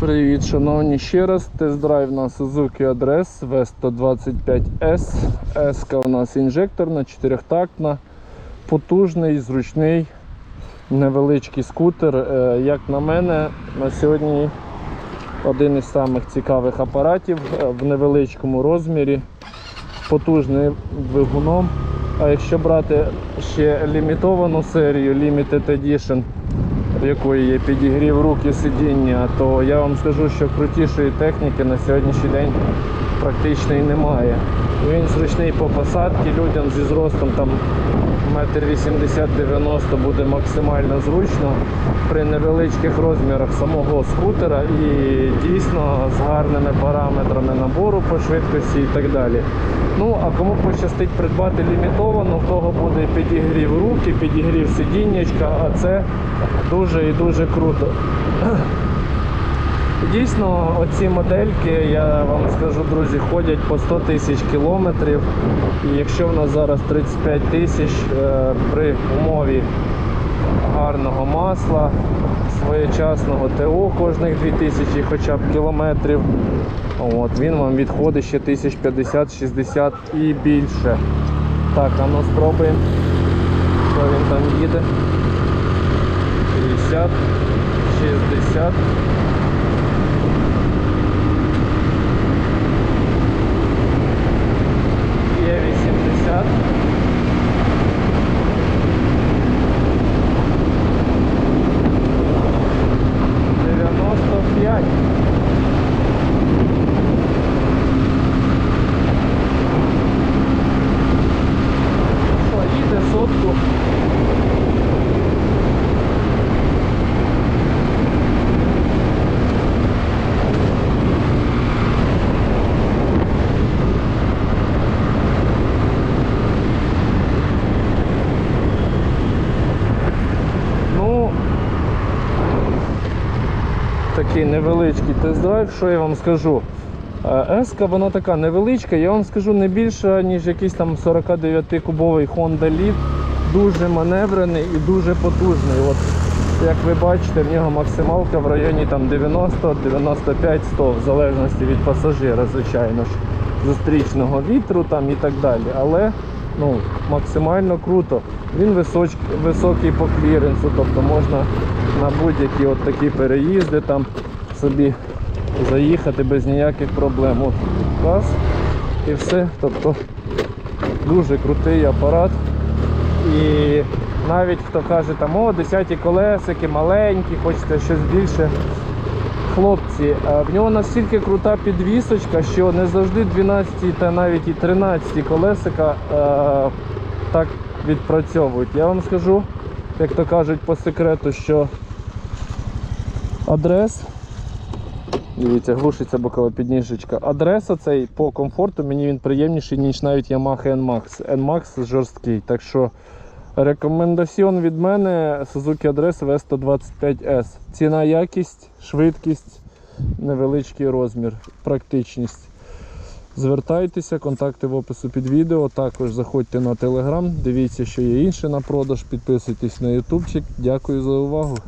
Привіт, шановні, ще раз. Тест-драйв на Suzuki Address V125S. S у нас інжекторна, чотирьохтактна, потужний, зручний, невеличкий скутер. Е, Як на мене, на сьогодні один із самих цікавих апаратів е, в невеличкому розмірі, потужним двигуном. А якщо брати ще лімітовану серію Limited Edition, якої є підігрів рук і сидіння, то я вам скажу, що крутішої техніки на сьогоднішній день практично і немає. Він зручний по посадці, людям зі зростом там метр 80-90 буде максимально зручно при невеличких розмірах самого скутера і дійсно з гарними параметрами набору по швидкості і так далі. Ну, а кому пощастить придбати лімітовану, в того буде підігрів руки, підігрів сидіннячка, а це дуже і дуже круто. Дійсно, оці модельки, я вам скажу, друзі, ходять по 100 тисяч кілометрів. І якщо в нас зараз 35 тисяч е, при умові гарного масла, своєчасного ТО кожних 2000 хоча б кілометрів, от, він вам відходить ще 1050-60 і більше. Так, а ну спробуємо. Що він там їде? 50, 60. Є 80. Дев'яносто п'ять. Що, їде сотку. Ну, такий невеличкий тест-драйв, що я вам скажу. Еска вона така невеличка, я вам скажу не більша, ніж якийсь там 49-кубовий Honda Lead. Дуже маневрений і дуже потужний. От, як ви бачите, в нього максималка в районі там 90, 95, 100, в залежності від пасажира, звичайно ж, зустрічного вітру там і так далі. Але ну, максимально круто. Він височ, високий по кліренсу, тобто можна на будь-які от такі переїзди там собі заїхати без ніяких проблем. От раз і все. Тобто дуже крутий апарат. І навіть хто каже, там, о, 10 колесики, маленькі, хочеться щось більше. Хлопці, е, в нього настільки крута підвісочка, що не завжди 12 та навіть і 13 колесика е, так відпрацьовують. Я вам скажу, як то кажуть по секрету, що адрес, дивіться, глушиться бокова підніжечка. Адреса цей по комфорту мені він приємніший, ніж навіть Yamaha NMAX. NMAX жорсткий. Так що рекомендаціон від мене Suzuki Adres V125S. Ціна, якість, швидкість, невеличкий розмір, практичність. Звертайтеся, контакти в опису під відео. Також заходьте на телеграм, дивіться, що є інше на продаж, підписуйтесь на ютубчик. Дякую за увагу.